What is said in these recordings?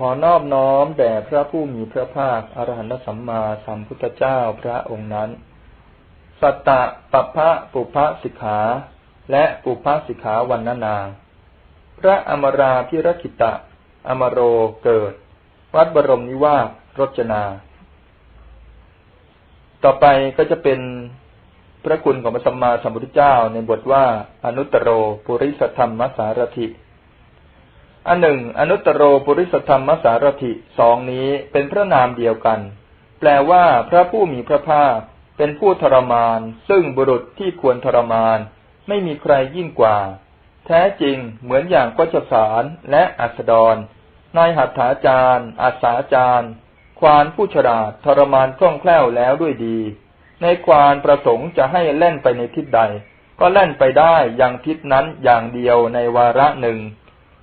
ขอนอบน้อมแด่พระผู้มีพระภาคอรหันตสัมมาสัมพุทธเจ้าพระองค์นั้น สัตตะปัพพะปุพพสิกขา และปุพพสิกขาวันนานาพระอมราพิรคิตะ อมโรเกิด วัดบรมนิวาสรจนา ต่อไปก็จะเป็นพระคุณของพระสัมมาสัมพุทธเจ้าในบทว่าอนุตตรโรปุริสธรรมสารถิ อันหนึ่ง อนุตตรโรปุริสธรรมสารถิสองนี้เป็นพระนามเดียวกัน แปลว่าพระผู้มีพระภาคเป็นผู้ทรมาน ซึ่งบุรุษที่ควรทรมาน ไม่มีใครยิ่งกว่า แท้จริงเหมือนอย่างกัจสารและอัสดรนายหัตถาจารย์อาสาจารย์ ควานผู้ฉลาดทรมานคล่องแคล่วแล้วด้วยดี ในควานประสงค์จะให้เล่นไปในทิศใด ก็เล่นไปได้อย่างทิศนั้นอย่างเดียวในวาระหนึ่ง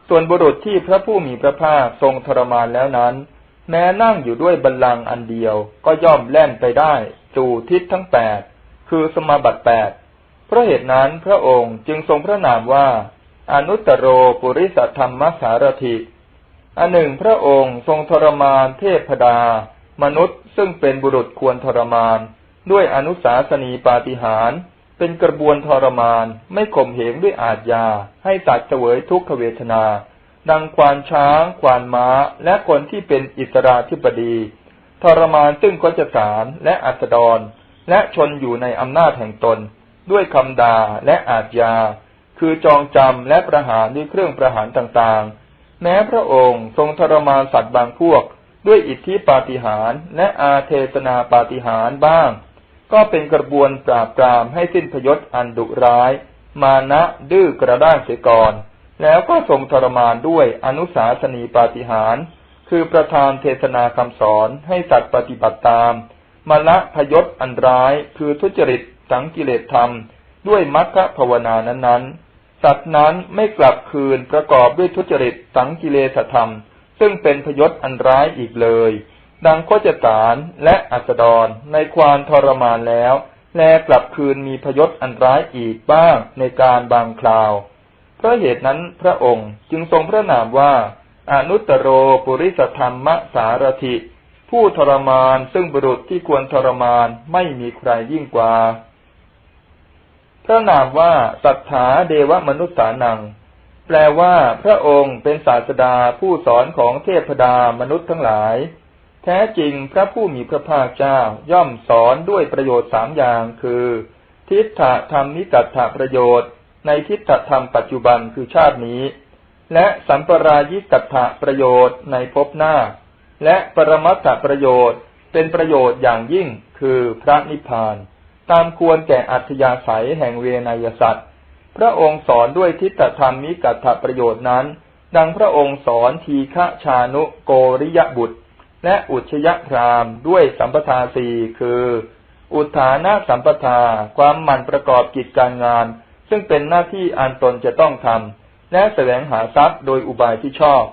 ส่วนบุรุษที่พระผู้มีพระภาคทรงทรมานแล้วนั้น แม้นั่งอยู่ด้วยบัลลังก์อันเดียวก็ย่อมแล่นไปได้สู่ทิศทั้งแปดคือสมาบัติแปดเพราะเหตุนั้นพระองค์จึงทรงพระนามว่า อนุตตโรปุริสธรรมสารถิอันหนึ่งพระองค์ทรงทรมานเทพดา มนุษย์ซึ่งเป็นบุรุษควรทรมาน ด้วยอนุสาสนีปาฏิหาร เป็นกระบวนทรมาน ไม่ข่มเหงด้วยอาจยา ให้ตัดเสวยทุกขเวทนา ดังควานช้าง ควานม้า และคนที่เป็นอิสราธิบดี ทรมานซึ่งก็จะสารและอัสดร และชนอยู่ในอำนาจแห่งตน ด้วยคำดาและอาจยา คือจองจำและประหารด้วยเครื่องประหารต่างๆ แม้พระองค์ทรงทรมานสัตว์บางพวก ด้วยอิทธิปาฏิหาริย์และอาเทศนาปาฏิหาริย์บ้าง ก็เป็นกระบวนปราบปรามให้สิ้นพยศอันดุร้าย มานะดื้อกระด้างเสียก่อน แล้วก็ทรงทรมานด้วยอนุสาสนีปาฏิหาร คือประธานเทศนาคำสอนให้สัตว์ปฏิบัติตาม มาละพยศอันร้าย คือทุจริตสังกิเลสธรรม ด้วยมรรคภาวนานั้นๆ สัตว์นั้นไม่กลับคืนประกอบด้วยทุจริตสังกิเลสธรรม ซึ่งเป็นพยศอันร้ายอีกเลย ดังโคจตารและอัสดรในความทรมานแล้ว แลกลับคืนมีพยศอันร้ายอีกบ้างในการบางคราว เพราะเหตุนั้นพระองค์จึงทรงพระนามว่า อนุตโรปุริสธรรมสารถิ ผู้ทรมานซึ่งบุรุษที่ควรทรมานไม่มีใครยิ่งกว่า พระนามว่าสัทธาเดวมนุษย์สานังแปลว่าพระองค์เป็นศาสดาผู้สอนของเทพดามนุษย์ทั้งหลาย แท้จริงพระผู้มีพระภาคเจ้าย่อมสอนด้วยประโยชน์สามอย่างคือ ทิฏฐธรรมนิกัตถประโยชน์ ในทิฏฐธรรมปัจจุบันคือชาตินี้ และสัมปรายิกัตถประโยชน์ในภพหน้า และปรมัตถประโยชน์เป็นประโยชน์อย่างยิ่งคือพระนิพพาน ตามควรแก่อัธยาศัยแห่งเวนยสัตว์พระองค์สอนด้วยทิฏฐธรรมนิกัตถประโยชน์นั้น ดังพระองค์สอนทีฆะชานุโกริยบุตร และอุชยพรามด้วยสัมปทาสี่คือ อุทานะสัมปทา ความหมั่นประกอบกิจการงาน ซึ่งเป็นหน้าที่อันตนจะต้องทำและแสวงหาทรัพย์โดยอุบายที่ชอบ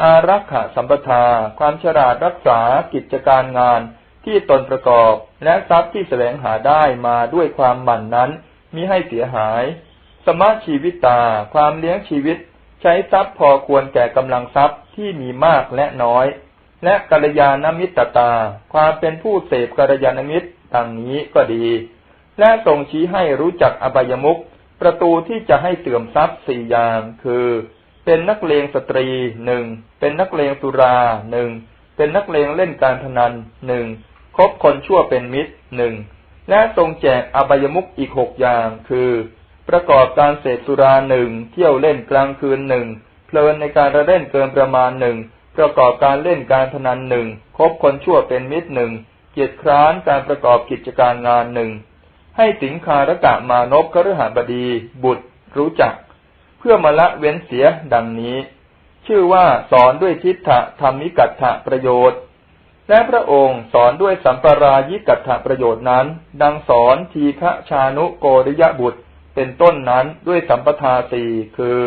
อารักขาสัมปทา ความฉลาดรักษากิจการงานที่ตนประกอบ และทรัพย์ที่แสวงหาได้มาด้วยความหมั่นนั้นมิให้เสียหาย สมาชีวิตตาความเลี้ยงชีวิต ใช้ทรัพย์พอควรแก่กำลังทรัพย์ที่มีมากและน้อย และกัลยาณมิตรตา ความเป็นผู้เสพกัลยาณมิตรดังนี้ก็ดี และทรงชี้ให้รู้จักอบายมุขประตูที่จะให้เสื่อมทรัพย์สี่อย่าง คือ เป็นนักเลงสตรีหนึ่งเป็นนักเลงสุราหนึ่งเป็นนักเลงเล่นการพนันหนึ่งคบคนชั่วเป็นมิตรหนึ่งและทรงแจกอบายมุขอีกหกอย่าง คือ ประกอบการเสพสุราหนึ่งเที่ยวเล่นกลางคืนหนึ่งเพลินในการระเล่นเกินประมาณหนึ่ง ประกอบการเล่นการพนันหนึ่งคบคนชั่วเป็นมิตรหนึ่งเกียรติคร้านการประกอบกิจการงานหนึ่งให้สิงคารกะมานพคฤหบดี บุตร รู้จัก เพื่อมาละเว้นเสียดังนี้ ชื่อว่าสอนด้วยทิฏฐธรรมิกัตถะประโยชน์ และพระองค์สอนด้วยสัมปรายิกัตถะประโยชน์นั้น ดังสอนทีฆชานุโกริยบุตร เป็นต้นนั้นด้วยสัมปทาสี่คือ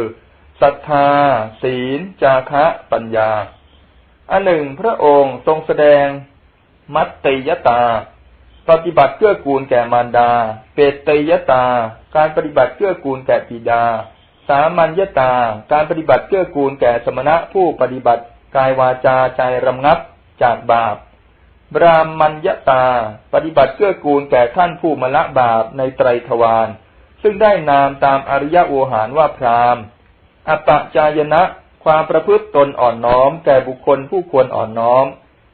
ศรัทธา ศีล จาคะ ปัญญา อันหนึ่งพระองค์ทรงแสดง มัตติยตา ปฏิบัติเกื้อกูลแก่มารดา เปตตยตา การปฏิบัติเกื้อกูลแก่ปิดา สามัญญตา การปฏิบัติเกื้อกูลแก่สมณะผู้ปฏิบัติกายวาจาใจรำงับจากบาปบรามัญญตา ปฏิบัติเกื้อกูลแก่ท่านผู้มละบาปในไตรทวารซึ่งได้นามตามอริยโวหารว่าพรามอปะจายนะ ความประพฤติตนอ่อนน้อมแก่บุคคลผู้ควรอ่อนน้อม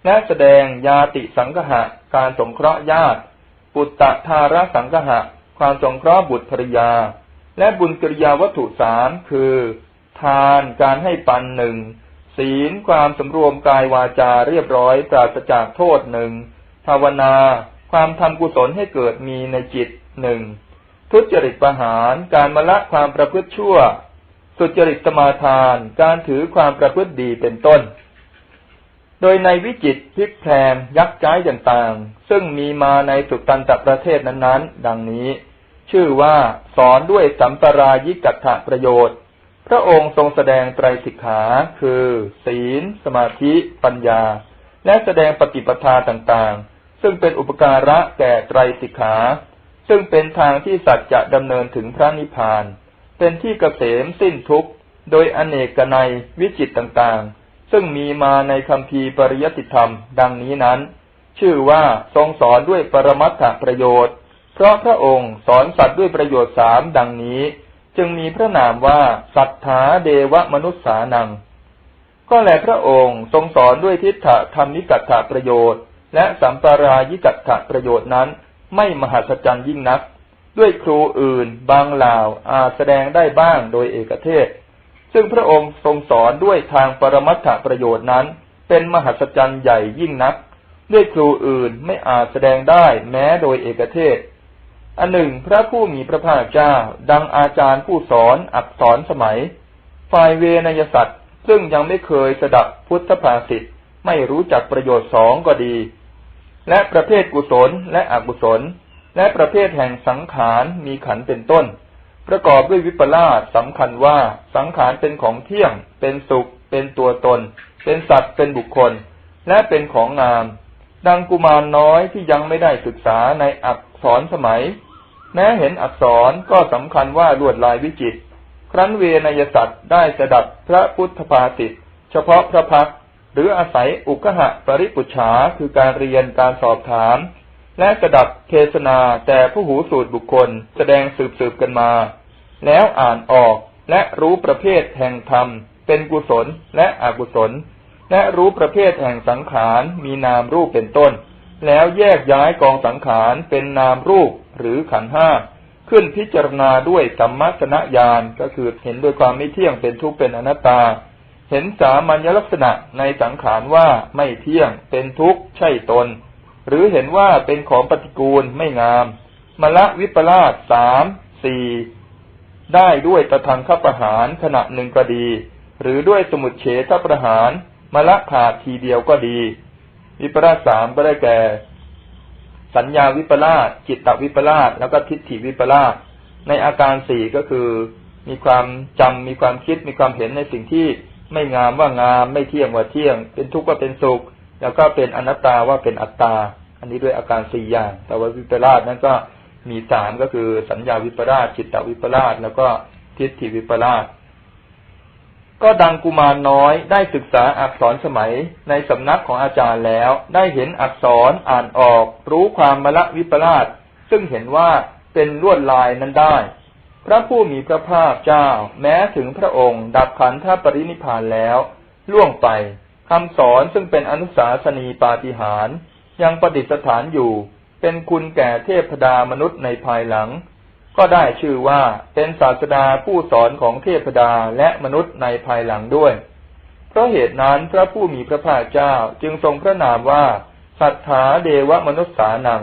และแสดงยาติสังหะ การสงเคราะห์ญาติ ปุตตะทาระสังหะ ความสงเคราะห์บุตรภริยา และบุญกิริยาวัตถุสามคือ ทานการให้ปันหนึ่งศีลความสำรวมกายวาจาเรียบร้อยปราศจากโทษหนึ่งภาวนา ความทำกุศลให้เกิดมีในจิตหนึ่งทุจริตประหารการมละความประพฤติชั่ว สุจริตสมาทาน การถือความประพฤติดีเป็นต้น โดยในวิจิตพิกแพงยักษ์ใจต่างๆ ซึ่งมีมาในสุตันตประเทศนั้นๆ ดังนี้ ชื่อว่าสอนด้วยสัมปรายิกัตถประโยชน์ พระองค์ทรงแสดงไตรสิกขา คือ ศีล สมาธิ ปัญญา และแสดงปฏิปทาต่างๆ ซึ่งเป็นอุปการะแก่ไตรสิกขา ซึ่งเป็นทางที่สัตว์จะดำเนินถึงพระนิพพาน เป็นที่เกษมสิ้นทุกข์ โดยอเนกนัยวิจิตต่างๆ ซึ่งมีมาในคำพีปริยติธรรม ดังนี้นั้น ชื่อว่าทรงสอนด้วยปรมัตถประโยชน์ เพราะพระองค์สอนสัตว์ด้วยประโยชน์สามดังนี้ จึงมีพระนามว่าสัทธาเดวมนุษสานัง ก็แลพระองค์ทรงสอนด้วยทิฏฐธรรมิกัตถประโยชน์ และสัมปรายิกัตถประโยชน์นั้น ไม่มหัศจรรย์ยิ่งนัก ด้วยครูอื่นบางเหล่าอาจแสดงได้บ้างโดยเอกเทศ ซึ่งพระองค์ทรงสอนด้วยทางปรมัตถประโยชน์นั้น เป็นมหัศจรรย์ใหญ่ยิ่งนัก ด้วยครูอื่นไม่อาจแสดงได้แม้โดยเอกเทศ อันหนึ่ง พระผู้มีพระภาคเจ้า ดังอาจารย์ผู้สอนอักษรสมัย ฝ่ายเวนยสัตว์ซึ่งยังไม่เคยสดับพุทธภาษิตไม่รู้จักประโยชน์สองก็ดี และประเภทกุศลและอกุศล และประเภทแห่งสังขารมีขันเป็นต้น ประกอบด้วยวิปลาสสำคัญว่าสังขารเป็นของเที่ยง เป็นสุข เป็นตัวตน เป็นสัตว์เป็นบุคคล และเป็นของงาม ดังกุมารน้อยที่ยังไม่ได้ศึกษาในอักษรสมัย แม้เห็นอักษรก็สำคัญว่าลวดลายวิจิต ครั้นเวนยสัตว์ได้สดับพระพุทธภาสิเฉพาะพระพักหรืออาศัยอุกหะปริปุชาคือการเรียนการสอบถาม และสดับเทศนาแต่ผู้หูสูตรบุคคลแสดงสืบสืบกันมา แล้วอ่านออกและรู้ประเภทแห่งธรรม เป็นกุศลและอกุศล และรู้ประเภทแห่งสังขารมีนามรูปเป็นต้น แล้วแยกย้ายกองสังขารเป็นนามรูปหรือขันห้าขึ้นพิจารณาด้วยสัมมัสนญาณก็คือเห็นด้วยความไม่เที่ยงเป็นทุกข์เป็นอนัตตา เห็นสามัญลักษณะในสังขารว่าไม่เที่ยงเป็นทุกข์ใช่ตน หรือเห็นว่าเป็นของปฏิกูลไม่งามมละวิปลาสสามสี่ได้ด้วยตะทังขประหารขณะหนึ่งก็ดี หรือด้วยสมุดเฉทประหารมละขาดทีเดียวก็ดี วิปลาสสามก็ได้แก่ สัญญาวิปลาสจิตตวิปลาสแล้วก็ทิฏฐิวิปลาสในอาการสี่ก็คือ มีความจำมีความคิดมีความเห็นในสิ่งที่ไม่งามว่างามไม่เที่ยงว่าเที่ยง เป็นทุกข์ว่าเป็นสุข แล้วก็เป็นอนัตตาว่าเป็นอัตตา อันนี้ด้วยอาการสี่อย่าง แต่ว่าวิปลาสนั้นก็มีสามก็คือสัญญาวิปลาสจิตตวิปลาสแล้วก็ทิฏฐิวิปลาสก็ดังกุมารน้อยได้ศึกษาอักษรสมัยในสำนักของอาจารย์แล้ว ได้เห็นอักษรอ่านออก รู้ความมละวิปลาสซึ่งเห็นว่าเป็นลวดลายนั้นได้ พระผู้มีพระภาคเจ้า แม้ถึงพระองค์ ดับขันธปรินิพานแล้ว ล่วงไป คำสอนซึ่งเป็นอนุสาสนีปาฏิหารยังประดิษฐานอยู่ เป็นคุณแก่เทพดามนุษย์ในภายหลัง ก็ได้ชื่อว่าเป็นศาสดาผู้สอนของเทพดาและมนุษย์ในภายหลังด้วย เพราะเหตุนั้นพระผู้มีพระภาคเจ้าจึงทรงพระนามว่าสัทธาเดวมนุษสานัง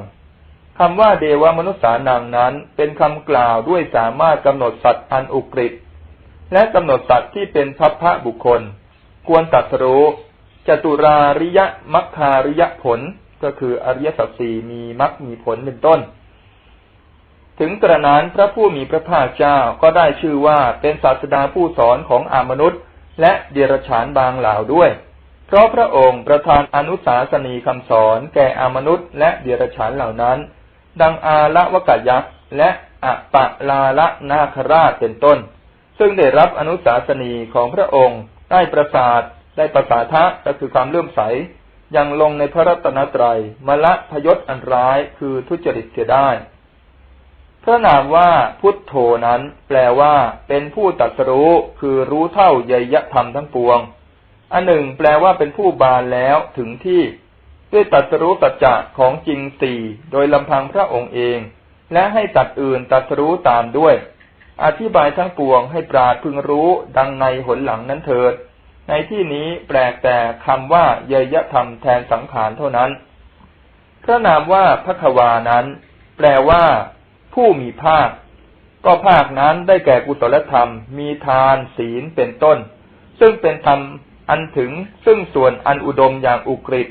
คำว่าเดวมนุษสานังนั้นเป็นคำกล่าวด้วยสามารถกำหนดสัตว์อันอุกฤษและกำหนดสัตว์ที่เป็นพัพพะบุคคล ควรตัดรู้ จตุราริยมัคคาริยผลก็คืออริยสัจสี่มีมัคมีผลเป็นต้น ถึงกระนั้นพระผู้มีพระภาคเจ้าก็ได้ชื่อว่าเป็นศาสดาผู้สอนของอามนุษย์ และเดรัจฉานบางเหล่าด้วย เพราะพระองค์ประทานอนุสาสนีคำสอนแก่อามนุษย์ และเดรัจฉานเหล่านั้น ดังอาละวกยักษ์และอะปะลาละนาคราชเป็นต้น ซึ่งได้รับอนุสาสนีของพระองค์ได้ประสาท ได้ประสาทะก็คือความเลื่อมใสยังลงในพระรัตนตรัยมละพยศอันร้ายคือทุจริตเสียได้พระนามว่าพุทโธนั้น แปลว่า เป็นผู้ตัดสรู้คือรู้เท่าเยยธรรมทั้งปวง อันหนึ่ง แปลว่าเป็นผู้บานแล้วถึงที่ ด้วยตัดสรู้ตัจจะของจริงสี่โดยลำพังพระองค์เอง และให้ตัดอื่นตัดสรู้ตามด้วย อธิบายทั้งปวงให้ปราดพึงรู้ดังในหนหลังนั้นเถิด ในที่นี้แปลกแต่คำว่าเยยธรรมแทนสังขารเท่านั้น พระนามว่าพระควานั้น แปลว่า ผู้มีภาค ก็ภาคนั้นได้แก่กุศลธรรม มีทานศีลเป็นต้น ซึ่งเป็นธรรมอันถึงซึ่งส่วนอันอุดมอย่างอุกฤษ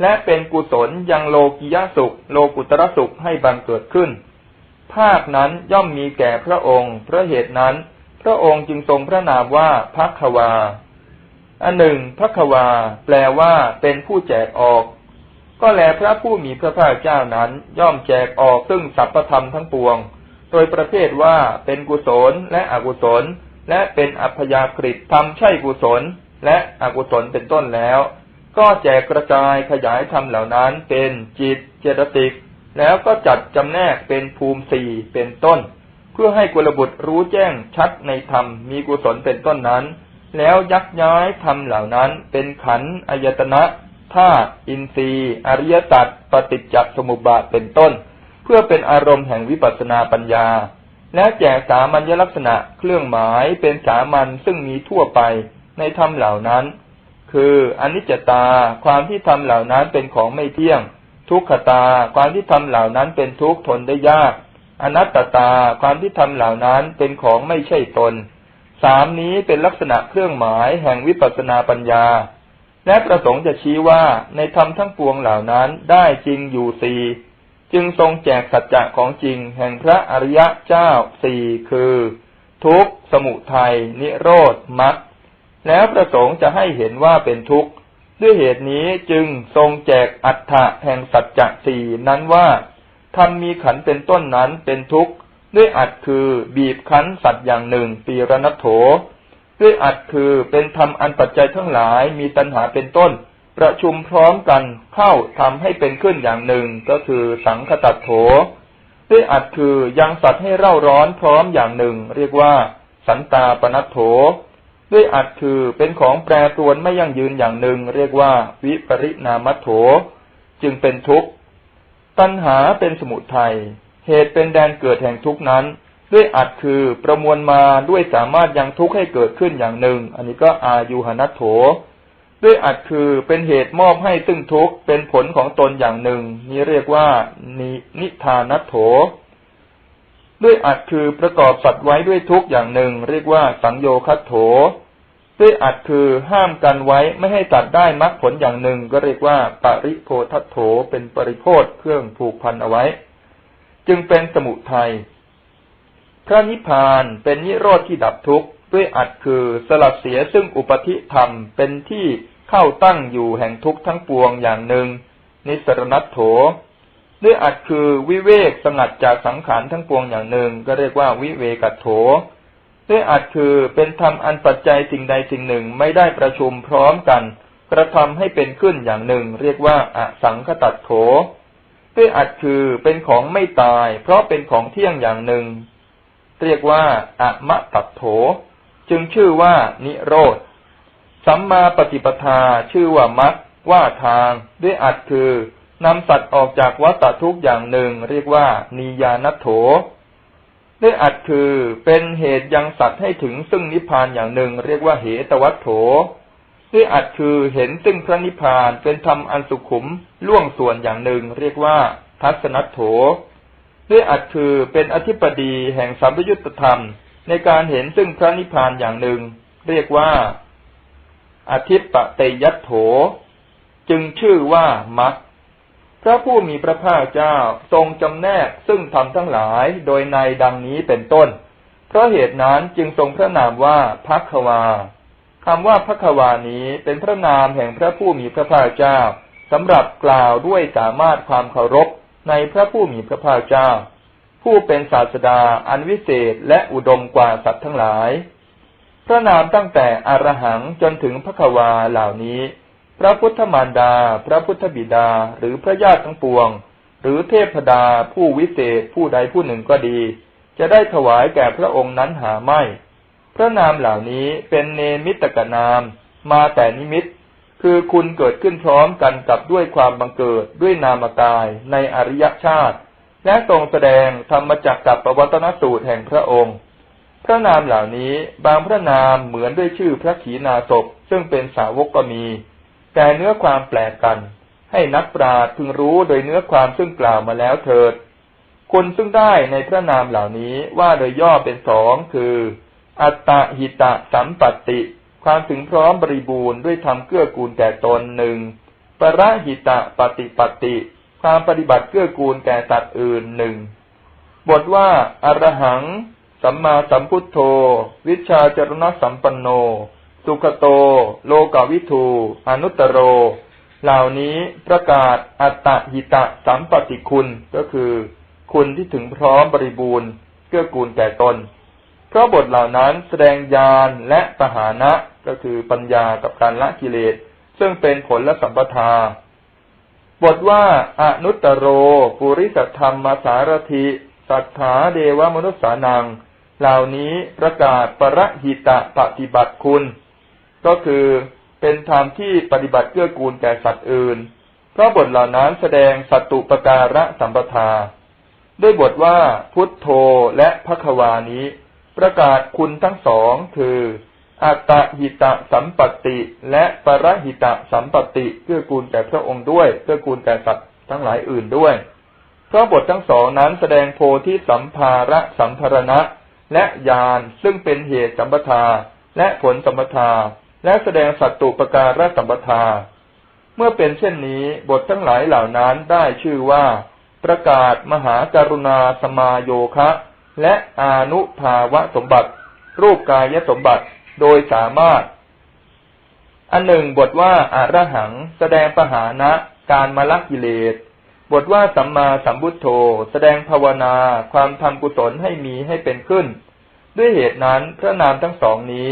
และเป็นกุศลยังโลกิยสุข โลกุตระสุขให้บังเกิดขึ้น ภาคนั้นย่อมมีแก่พระองค์เพราะเหตุนั้น พระองค์จึงทรงพระนามว่าพักควา อันหนึ่งพักควา แปลว่าเป็นผู้แจกออก ก็แลพระผู้มีพระภาคเจ้านั้น ย่อมแจกออกซึ่งสัพพธรรมทั้งปวง โดยประเภทว่าเป็นกุศลและอกุศล และเป็นอัพยากฤิทำใช่กุศล และอกุศลเป็นต้นแล้ว ก็แจกกระจายขยายธรรมเหล่านั้น เป็นจิตเจตสิกแล้วก็จัดจำแนกเป็นภูมิสี่เป็นต้น เพื่อให้กุลบุตรรู้แจ้งชัดในธรรมมีกุศลเป็นต้นนั้น แล้วยักย้ายธรรมเหล่านั้น เป็นขันธ์อายตนะธาตุอินทรีย์อริยสัจปฏิจจสมุปบาทเป็นต้น เพื่อเป็นอารมณ์แห่งวิปัสสนาปัญญา และแจกสามัญลักษณะเครื่องหมายเป็นสามัญซึ่งมีทั่วไปในธรรมเหล่านั้น คืออนิจจตาความที่ทำเหล่านั้นเป็นของไม่เที่ยง ทุกขตาความที่ทำเหล่านั้นเป็นทุกข์ทนได้ยาก อนัตตตาความที่ทำเหล่านั้นเป็นของไม่ใช่ตน สามนี้เป็นลักษณะเครื่องหมายแห่งวิปัสสนาปัญญา และประสงค์จะชี้ว่าในธรรมทั้งปวงเหล่านั้นได้จริงอยู่สี่จึงทรงแจกสัจจะของจริงแห่งพระอริยะเจ้าสี่คือ ทุกข์ สมุทัย นิโรธมรรคแล้วประสงค์จะให้เห็นว่าเป็นทุกข์ ด้วยเหตุนี้จึงทรงแจกอัฏฐะแห่งสัจจะสี่นั้นว่าทำมีขันเป็นต้นนั้นเป็นทุกข์ ด้วยอัดคือบีบคั้นสัตว์อย่างหนึ่งปีรณโถ ด้วยอัดคือเป็นธรรมอันปัจจัยทั้งหลายมีตัณหาเป็นต้น ประชุมพร้อมกันเข้าทำให้เป็นขึ้นอย่างหนึ่งก็คือสังคตัดโถ ด้วยอัดคือยังสัตว์ให้เร่าร้อนพร้อมอย่างหนึ่ง เรียกว่า สันตาปนัตโถ ด้วยอัดคือเป็นของแปรปรวนไม่ยั่งยืนอย่างหนึ่ง เรียกว่า วิปริณามัโถ จึงเป็นทุกข์ตัณหาเป็นสมุทัย เหตุเป็นแดนเกิดแห่งทุกนั้น ด้วยอัดคือประมวลมาด้วยสามารถยังทุกข์ให้เกิดขึ้นอย่างหนึ่ง อันนี้ก็อายุหนัตโถ ด้วยอัดคือเป็นเหตุมอบให้ซึ่งทุกข์เป็นผลของตนอย่างหนึ่ง นี้เรียกว่านินทานัตโถ ด้วยอัดคือประกอบสัตว์ไว้ด้วยทุกอย่างหนึ่ง เรียกว่าสังโยคัตโถด้วยอัดคือห้ามกันไว้ไม่ให้ตัดได้มรรคผลอย่างหนึ่ง ก็เรียกว่าปริโพทัตโถเป็นปริโพธเครื่องผูกพันเอาไว้ จึงเป็นสมุทัยพระนิพพานเป็นนิโรธที่ดับทุกข์ด้วยอัดคือสลัดเสียซึ่งอุปธิธรรมเป็นที่เข้าตั้งอยู่แห่งทุกข์ทั้งปวงอย่างหนึ่ง นิสรณัตโถ ด้วยอัดคือวิเวกสงัดจากสังขารทั้งปวงอย่างหนึ่ง ก็เรียกว่าวิเวกัตโถ ด้วยอัดคือเป็นธรรมอันปัจจัยสิ่งใดสิ่งหนึ่งไม่ได้ประชุมพร้อมกัน กระทำให้เป็นขึ้นอย่างหนึ่ง เรียกว่าอสังคตัดโถ ด้วยอัดคือเป็นของไม่ตาย เพราะเป็นของเที่ยงอย่างหนึ่ง เรียกว่าอะมะตัดโถ จึงชื่อว่านิโรธ สัมมาปฏิปทาชื่อว่ามัคว่าทาง ด้วยอัดคือนำสัตว์ออกจากวัฏทุกอย่างหนึ่ง เรียกว่านิยานัโถ ด้วยอัดคือเป็นเหตุยังสัตว์ให้ถึงซึ่งนิพพานอย่างหนึ่ง เรียกว่าเหตวัตโถ ด้วยอัดคือเห็นซึ่งพระนิพพานเป็นธรรมอันสุขุม ล่วงส่วนอย่างหนึ่งเรียกว่า ทัศนัตโถด้วยอัดคือเป็นอธิปดีแห่งสัมยุตธรรม ในการเห็นซึ่งพระนิพพานอย่างหนึ่ง เรียกว่าอธิปเตยัตโถ จึงชื่อว่ามัคพระผู้มีพระภาคเจ้าทรงจำแนกซึ่งธรรมทั้งหลายโดยในดังนี้เป็นต้น เพราะเหตุนั้นจึงทรงพระนามว่าพักวาคำว่าพักวานี้เป็นพระนามแห่งพระผู้มีพระภาคเจ้า สำหรับกล่าวด้วยสามารถความเคารพในพระผู้มีพระภาคเจ้า ผู้เป็นศาสดาอันวิเศษและอุดมกว่าสัตว์ทั้งหลาย พระนามตั้งแต่อรหังจนถึงพระควาเหล่านี้ พระพุทธมารดา พระพุทธบิดาหรือพระญาติทั้งปวง หรือเทพดาผู้วิเศษผู้ใดผู้หนึ่งก็ดี จะได้ถวายแก่พระองค์นั้นหาไม่ พระนามเหล่านี้เป็นเนมิตกนาม มาแต่นิมิต คือคุณเกิดขึ้นพร้อมกันกับด้วยความบังเกิดด้วยนามกายในอริยชาติ และทรงแสดงธรรมจักกับปวัตนสูตรแห่งพระองค์ พระนามเหล่านี้บางพระนามเหมือนด้วยชื่อพระขีณาสพซึ่งเป็นสาวกก็มี แต่เนื้อความแปลกกัน ให้นักปราชญ์พึงรู้โดยเนื้อความซึ่งกล่าวมาแล้วเถิดคนซึ่งได้ในพระนามเหล่านี้ว่าโดยย่อเป็นสองคือ อัตตหิตะสัมปติ ความถึงพร้อมบริบูรณ์ด้วยธรรมเกื้อกูลแก่ตนหนึ่งปรหิตะปฏิปติความปฏิบัติเกื้อกูลแก่สัตว์อื่นหนึ่งบทว่าอรหัง สัมมาสัมพุทโธ วิชาจรณสัมปันโน สุขโต โลกาวิทูอนุตโร เหล่านี้ประกาศอัตตหิตะสัมปติคุณก็คือ คุณที่ถึงพร้อมบริบูรณ์ เกื้อกูลแก่ตน เพราะบทเหล่านั้นแสดงญาณและปหานะ ก็คือปัญญากับการละกิเลส ซึ่งเป็นผลและสัมปทา บทว่าอนุตตโร ปุริสธรรมมาสารถิสัทธาเดวมนุษสานัง เหล่านี้ประกาศปรหิตะปฏิบัติคุณ ก็คือเป็นธรรมที่ปฏิบัติเกื้อกูลแก่สัตว์อื่น เพราะบทเหล่านั้นแสดงสัตตุปการะสัมปทา ด้วยบทว่าพุทโธและพระควานี้ ประกาศคุณทั้งสองคือ อัตหิตะสัมปติ และปรหิตะสัมปติเกื้อกูลแก่พระองค์ด้วยเกื้อกูลแก่สัตว์ทั้งหลายอื่นด้วยเพราะบททั้งสองนั้นแสดงโพธิสัมภาระสัมภารณะ และญาณซึ่งเป็นเหตุสัมปทา และผลสัมปทา และแสดงสัตตุปการะสัมปทา เมื่อเป็นเช่นนี้บททั้งหลายเหล่านั้นได้ชื่อว่า ประกาศมหาการุณาสมาโยคะ และอนุภาวะสมบัติ รูปกายสมบัติ โดยสามารถ อันหนึ่งบทว่าอารหัง แสดงปหานะ การมละกิเลส บทว่าสัมมาสัมพุทโธ แสดงภาวนา ความทำกุศลให้มีให้เป็นขึ้น ด้วยเหตุนั้นพระนามทั้งสองนี้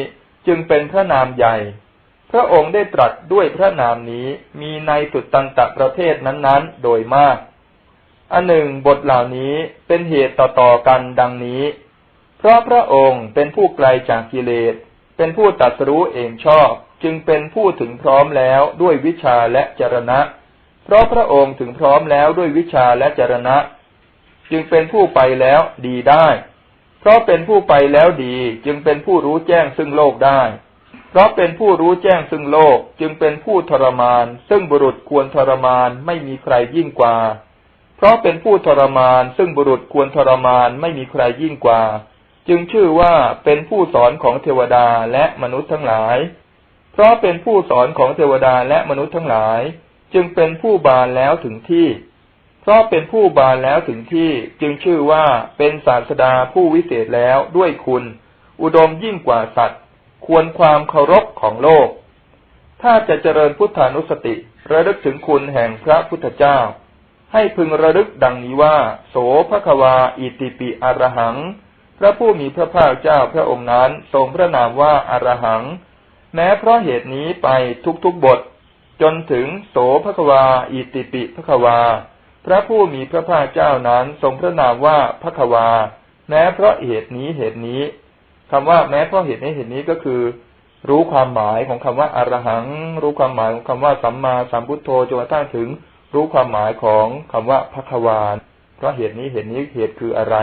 จึงเป็นพระนามใหญ่ พระองค์ได้ตรัสด้วยพระนามนี้มีในสุดตันตะประเทศนั้นๆ โดยมากอันหนึ่งบทเหล่านี้เป็นเหตุต่อๆกันดังนี้ เพราะพระองค์เป็นผู้ไกลจากกิเลส เป็นผู้ตัดสู้เองชอบ จึงเป็นผู้ถึงพร้อมแล้วด้วยวิชาและจรณะ เพราะพระองค์ถึงพร้อมแล้วด้วยวิชาและจรณะ จึงเป็นผู้ไปแล้วดีได้ เพราะเป็นผู้ไปแล้วดีจึงเป็นผู้รู้แจ้งซึ่งโลกได้ เพราะเป็นผู้รู้แจ้งซึ่งโลกจึงเป็นผู้ทรมาน ซึ่งบุรุษควรทรมานไม่มีใครยิ่งกว่า เพราะเป็นผู้ทรมาน ซึ่งบุรุษควรทรมานไม่มีใครยิ่งกว่า จึงชื่อว่าเป็นผู้สอนของเทวดาและมนุษย์ทั้งหลาย เพราะเป็นผู้สอนของเทวดาและมนุษย์ทั้งหลาย จึงเป็นผู้บานแล้วถึงที่ เพราะเป็นผู้บานแล้วถึงที่จึงชื่อว่าเป็นศาสดาผู้วิเศษแล้วด้วยคุณ อุดมยิ่งกว่าสัตว์ ควรความเคารพของโลก ถ้าจะเจริญพุทธานุสติระลึกถึงคุณแห่งพระพุทธเจ้า ให้พึงระลึกดังนี้ว่า โสภควาอิติปิอรหัง พระผู้มีพระภาคเจ้าพระองค์นั้นทรงพระนามว่าอารหัง แม้เพราะเหตุนี้ไปทุกๆบท จนถึงโสภควา อิติปิภควา พระผู้มีพระภาคเจ้านั้นทรงพระนามว่าภควา แม้เพราะเหตุนี้เหตุนี้คำว่าแม้เพราะเหตุนี้เหตุนี้ก็คือรู้ความหมายของคำว่าอารหัง รู้ความหมายของคำว่าสัมมาสัมพุทโธจนกระทั่งถึง รู้ความหมายของคำว่าภควาเพราะเหตุนี้เหตุนี้เหตุคืออะไร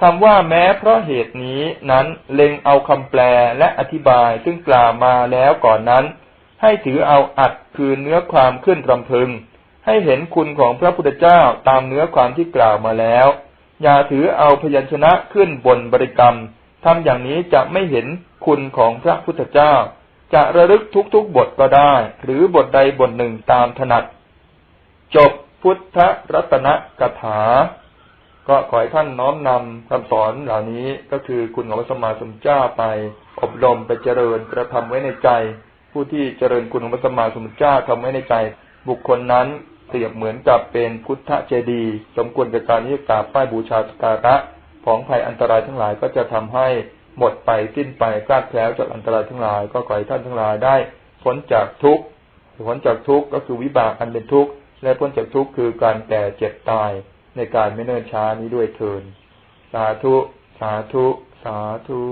คำว่าแม้เพราะเหตุนี้นั้นเล็งเอาคำแปลและอธิบายซึ่งกล่าวมาแล้วก่อนนั้น ให้ถือเอาอัดคือเนื้อความขึ้นรำพึง ให้เห็นคุณของพระพุทธเจ้าตามเนื้อความที่กล่าวมาแล้ว อย่าถือเอาพยัญชนะขึ้นบนบริกรรมทำอย่างนี้จะไม่เห็นคุณของพระพุทธเจ้า จะระลึกทุกๆบทก็ได้ หรือบทใดบทหนึ่งตามถนัด จบพุทธรัตนกถา ก็ขอให้ท่านน้อมนำคำสอนเหล่านี้ก็คือคุณของพระสมมาสุทธเจ้าไป อบรมไปเจริญกระทำไว้ในใจ ผู้ที่เจริญคุณของพระสมมาสุทธเจ้าทำไว้ในใจ บุคคลนั้นเปรียบเหมือนกับเป็นพุทธเจดีสมควรแก่การที่กราบไหว้บูชาสการะของภัยอันตรายทั้งหลายก็จะทำให้หมดไปสิ้นไปกล้าแล้วจากอันตรายทั้งหลาย ก็ขอให้ท่านทั้งหลายได้พ้นจากทุกข์พ้นจากทุกข์ก็คือวิบากอันเป็นทุกข์และพ้นจากทุกข์คือการแต่เจ็บตาย ในการไม่เนิ่นช้านี้ด้วยเทิน สาธุ สาธุ สาธุ